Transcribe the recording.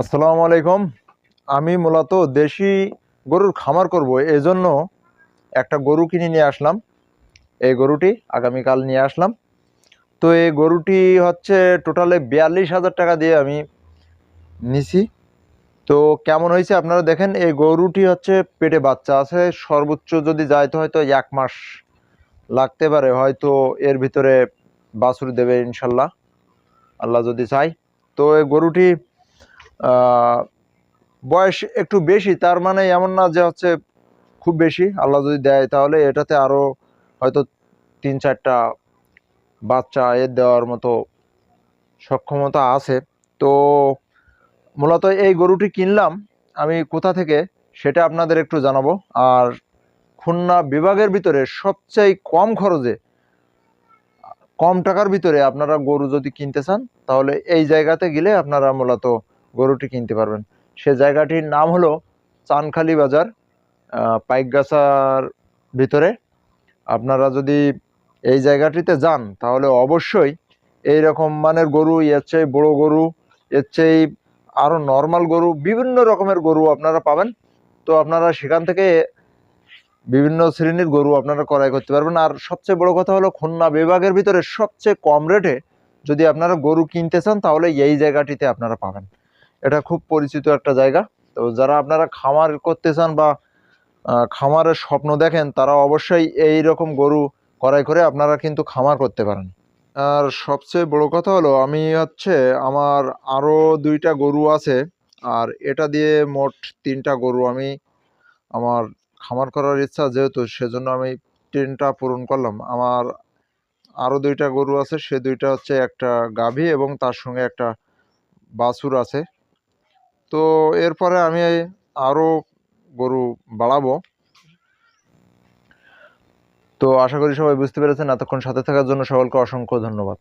আসসালামু আলাইকুম। আমি মূলত দেশি গরুর খামার করব, এজন্য একটা গরু কিনে নিয়ে আসলাম। এই গরুটি আগামীকাল নিয়ে আসলাম। তো এই গরুটি হচ্ছে টোটালে বিয়াল্লিশ হাজার টাকা দিয়ে আমি নিছি। তো কেমন হয়েছে আপনারা দেখেন, এই গরুটি হচ্ছে পেটে বাচ্চা আছে, সর্বোচ্চ যদি যায় তো হয়তো এক মাস লাগতে পারে, হয়তো এর ভিতরে বাছুর দেবে ইনশাল্লাহ। আল্লাহ যদি চাই তো এই গরুটি বয়স একটু বেশি, তার মানে এমন না যে হচ্ছে খুব বেশি, আল্লাহ যদি দেয় তাহলে এটাতে আরও হয়তো তিন চারটা বাচ্চা এর দেওয়ার মতো সক্ষমতা আছে। তো মূলত এই গরুটি কিনলাম, আমি কোথা থেকে সেটা আপনাদের একটু জানাব। আর খুলনা বিভাগের ভিতরে সবচেয়ে কম খরচে, কম টাকার ভিতরে আপনারা গরু যদি কিনতে চান, তাহলে এই জায়গাতে গেলে আপনারা মূলত গরুটি কিনতে পারবেন। সে জায়গাটির নাম হলো চানখালি বাজার পাইকগাছার ভিতরে। আপনারা যদি এই জায়গাটিতে যান, তাহলে অবশ্যই এই রকম মানের গরু, এর চেয়ে বড়ো গরু, এর চেয়ে আরও নর্মাল গরু, বিভিন্ন রকমের গরু আপনারা পাবেন। তো আপনারা সেখান থেকে বিভিন্ন শ্রেণির গরু আপনারা ক্রয় করতে পারবেন। আর সবচেয়ে বড় কথা হলো খুলনা বিভাগের ভিতরে সবচেয়ে কম রেটে যদি আপনারা গরু কিনতে চান, তাহলে এই জায়গাটিতে আপনারা পাবেন। এটা খুব পরিচিত একটা জায়গা। তো যারা আপনারা খামার করতে চান বা খামারের স্বপ্ন দেখেন, তারা অবশ্যই এই রকম গরু ক্রয় করে আপনারা কিন্তু খামার করতে পারেন। আর সবচেয়ে বড় কথা হলো, আমি হচ্ছে আমার আরও দুইটা গরু আছে, আর এটা দিয়ে মোট তিনটা গরু আমি আমার খামার করার ইচ্ছা যেহেতু, সেজন্য আমি তিনটা পূরণ করলাম। আমার আরও দুইটা গরু আছে, সে দুইটা হচ্ছে একটা গাভী এবং তার সঙ্গে একটা বাছুর আছে। তো এরপরে আমি আরও গরু বাড়াবো। তো আশা করি সবাই বুঝতে পেরেছেন। এতক্ষণ সাথে থাকার জন্য সকলকে অসংখ্য ধন্যবাদ।